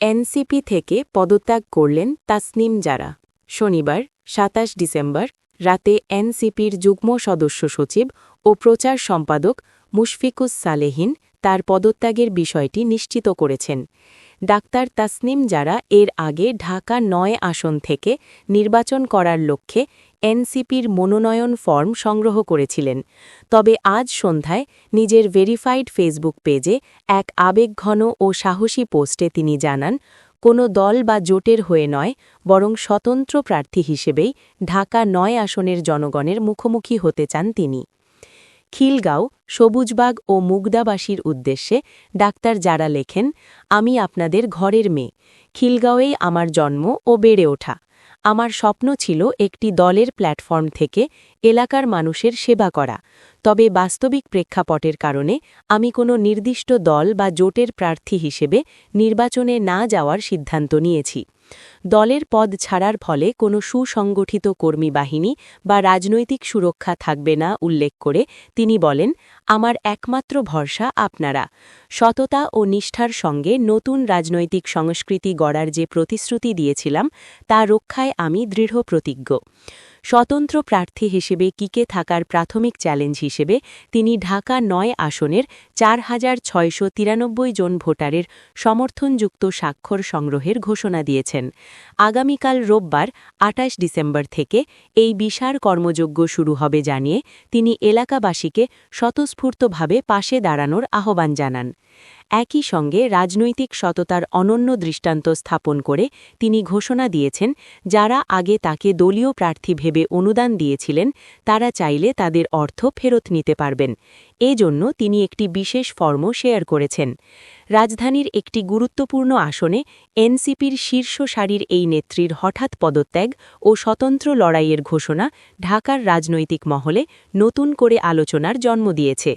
NCP থেকে পদত্যাগ করলেন তাসনিম জারা। শনিবার, সাতাশ ডিসেম্বর, রাতে এনসিপির যুগ্ম সদস্য সচিব ও প্রচার সম্পাদক মুশফিকুস সালেহিন তার পদত্যাগের বিষয়টি নিশ্চিত করেছেন। ডাক্তার তাসনিম যারা এর আগে ঢাকা নয় আসন থেকে নির্বাচন করার লক্ষ্যে এনসিপির মনোনয়ন ফর্ম সংগ্রহ করেছিলেন। তবে আজ সন্ধ্যায় নিজের ভেরিফাইড ফেসবুক পেজে এক আবেগঘন ও সাহসী পোস্টে তিনি জানান, কোনো দল বা জোটের হয়ে নয়, বরং স্বতন্ত্র প্রার্থী হিসেবেই ঢাকা নয় আসনের জনগণের মুখোমুখি হতে চান তিনি। খিলগাঁও, সবুজবাগ ও মুগদাবাসীর উদ্দেশ্যে ডাক্তার যারা লেখেন, আমি আপনাদের ঘরের মেয়ে। খিলগাঁওয়েই আমার জন্ম ও বেড়ে ওঠা। আমার স্বপ্ন ছিল একটি দলের প্ল্যাটফর্ম থেকে এলাকার মানুষের সেবা করা। তবে বাস্তবিক প্রেক্ষাপটের কারণে আমি কোনো নির্দিষ্ট দল বা জোটের প্রার্থী হিসেবে নির্বাচনে না যাওয়ার সিদ্ধান্ত নিয়েছি। দলের পদ ছাড়ার ফলে কোনো সুসংগঠিত কর্মী বাহিনী বা রাজনৈতিক সুরক্ষা থাকবে না উল্লেখ করে তিনি বলেন, আমার একমাত্র ভরসা আপনারা। সততা ও নিষ্ঠার সঙ্গে নতুন রাজনৈতিক সংস্কৃতি গড়ার যে প্রতিশ্রুতি দিয়েছিলাম, তা রক্ষায় আমি দৃঢ় প্রতিজ্ঞ। স্বতন্ত্র প্রার্থী হিসেবে কিকে থাকার প্রাথমিক চ্যালেঞ্জ হিসেবে তিনি ঢাকা নয় আসনের চার হাজার ছয়শো তিরানব্বই জন ভোটারের সমর্থনযুক্ত স্বাক্ষর সংগ্রহের ঘোষণা দিয়েছেন। আগামীকাল রোববার আটাশ ডিসেম্বর থেকে এই বিশার কর্মযজ্ঞ শুরু হবে জানিয়ে তিনি এলাকাবাসীকে স্বতঃস্ফূর্তভাবে পাশে দাঁড়ানোর আহ্বান জানান। একই সঙ্গে রাজনৈতিক সততার অনন্য দৃষ্টান্ত স্থাপন করে তিনি ঘোষণা দিয়েছেন, যারা আগে তাকে দলীয় প্রার্থী ভেবে অনুদান দিয়েছিলেন, তারা চাইলে তাদের অর্থ ফেরত নিতে পারবেন। এজন্য তিনি একটি বিশেষ ফর্ম শেয়ার করেছেন। রাজধানীর একটি গুরুত্বপূর্ণ আসনে এনসিপির শীর্ষ সারির এই নেত্রীর হঠাৎ পদত্যাগ ও স্বতন্ত্র লড়াইয়ের ঘোষণা ঢাকার রাজনৈতিক মহলে নতুন করে আলোচনার জন্ম দিয়েছে।